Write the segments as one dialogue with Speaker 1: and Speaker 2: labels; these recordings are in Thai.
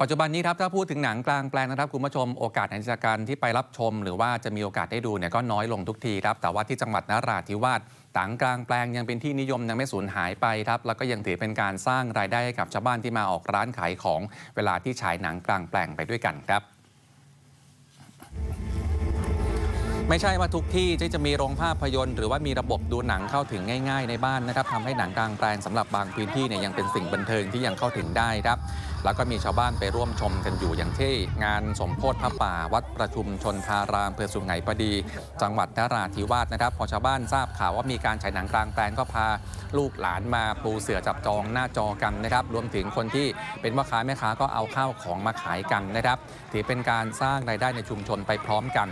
Speaker 1: ปัจจุบันนี้ครับถ้าพูดถึงหนังกลางแปลงนะครับคุณผู้ชมโอกาสในการที่ไปรับชม หรือว่าจะมีโอกาสได้ดูเนี่ยก็น้อยลงทุกทีครับแต่ว่าที่จังหวัดนราธิวาสหนังกลางแปลงยังเป็นที่นิยมยังไม่สูญหายไปครับแล้วก็ยังถือเป็นการสร้างรายได้ให้กับชาวบ้านที่มาออกร้านขายของเวลาที่ฉายหนังกลางแปลงไปด้วยกันครับไม่ใช่ว่าทุกที่ที่จะมีโรงภาพยนตร์หรือว่ามีระบบดูหนังเข้าถึงง่าย ๆ ในบ้านนะครับทำให้หนังกลางแปลงสำหรับบางพื้นที่เนี่ยยังเป็นสิ่งบันเทิงที่ยังเข้าถึงได้ครับ แล้วก็มีชาวบ้านไปร่วมชมกันอยู่อย่างที่งานสมโพธิพระป่า วัดประชุมชนทารามอำเภอสุไหงปดี จังหวัดนราธิวาสนะครับ พอชาวบ้านทราบข่าวว่ามีการฉายหนังกลางแปลงก็พาลูกหลานมาปูเสือจับจองหน้าจอกันนะครับ รวมถึงคนที่เป็นพ่อค้าแม่ค้าก็เอาข้าวของมาขายกันนะครับ ถือเป็นการสร้างรายได้ในชุมชนไปพร้อมกัน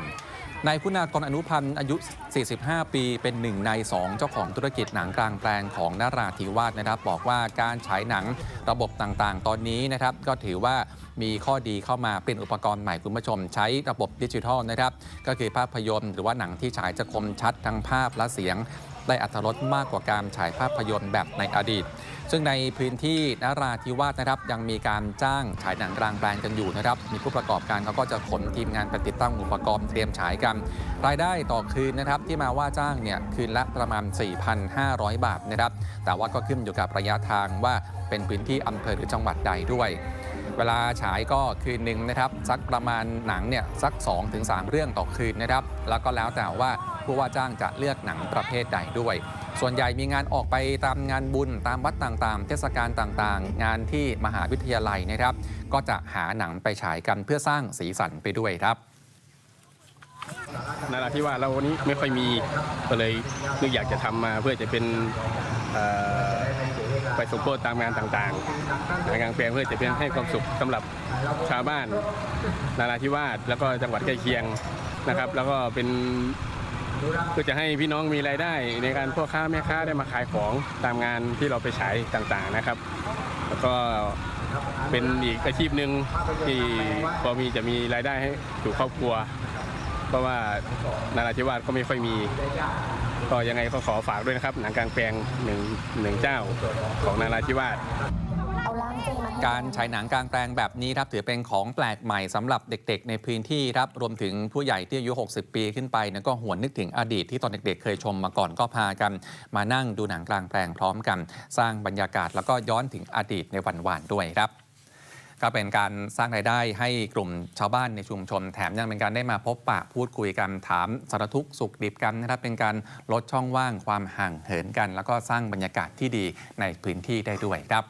Speaker 1: นายคุณากรอนุพันธ์อายุ 45 ปี เป็นหนึ่งใน 2 เจ้าของธุรกิจหนังกลางแปลงของนาราธิวาสนะครับ บอกว่าการฉายหนังระบบต่างๆ ตอนนี้นะครับ ก็ถือว่ามีข้อดีเข้ามาเป็นอุปกรณ์ใหม่คุณผู้ชม ใช้ระบบดิจิทัลนะครับ ก็คือภาพยนตร์หรือว่าหนังที่ฉายจะคมชัดทั้งภาพและเสียงได้อัตรสมากกว่าการฉายภาพยนตร์แบบในอดีต ซึ่งในพื้นที่นราธิวาสนะครับยังมีการจ้างฉายหนังกลางแปลงกันอยู่นะครับ มีผู้ประกอบการเขาก็จะขนทีมงานไปติดตั้งอุปกรณ์เตรียมฉายกัน รายได้ต่อคืนนะครับที่มาว่าจ้างเนี่ยคืนละประมาณ 4,500 บาทนะครับ แต่ว่าก็ขึ้นอยู่กับระยะทางว่าเป็นพื้นที่อำเภอหรือจังหวัดใดด้วย เวลาฉายก็คืนหนึ่งนะครับสักประมาณหนังเนี่ยสัก 2-3 เรื่องต่อคืนนะครับ แล้วก็แล้วแต่ว่าผู้ว่าจ้างจะเลือกหนังประเภทใดด้วย ส่วนใหญ่มีงานออกไปตามงานบุญตามวัดต่างๆ เทศกาลต่างๆ งานที่มหาวิทยาลัยนะครับ ก็จะหาหนังไปฉายกันเพื่อสร้างสีสันไปด้วยครับ
Speaker 2: นาราธิวาสเราวันนี้ไม่ค่อยมีก็เลยนึกอยากจะทำมาเพื่อจะเป็น ไปสมโภชตามงานต่างๆงานกลางแปลงเพื่อจะเป็นให้ความสุขสำหรับชาวบ้านนาราธิวาสแล้วก็จังหวัดใกล้เคียงนะครับ แล้วก็เป็นเพื่อจะให้พี่น้องมีรายได้ในการพ่อค้าแม่ค้าได้มาขายของตามงานที่เราไปฉายต่างๆนะครับ แล้วก็เป็นอีกอาชีพหนึ่งที่พอมีจะมีรายได้ให้สู่ครอบครัว เพราะว่านาราธิวาสก็ไม่ค่อยมี ก็ยังไงก็ขอฝากด้วยนะครับ หนังกลางแปลงหนึ่งหนึ่งเจ้าของนาราธิวาส
Speaker 3: เอาล่างเจมาให้
Speaker 1: การฉายหนังกลางแปลงแบบนี้ครับถือเป็นของแปลกใหม่สำหรับเด็ก ๆ ในพื้นที่ครับรวมถึงผู้ใหญ่ที่อายุ 60 ปีขึ้นไปนี่ยก็หวนนึกถึงอดีตที่ตอนเด็ก ๆ เคยชมมาก่อนก็พากัน มานั่งดูหนังกลางแปลงพร้อมกัน สร้างบรรยากาศแล้วก็ย้อนถึงอดีตในวันวานด้วยครับ ก็เป็นการสร้างรายได้ให้กลุ่มชาวบ้านในชุมชน แถมยังเป็นการได้มาพบปะพูดคุยกันถามสารทุกข์สุขดิบกันนะครับเป็นการลดช่องว่างความห่างเหินกัน แล้วก็สร้างบรรยากาศที่ดีในพื้นที่ได้ด้วยครับ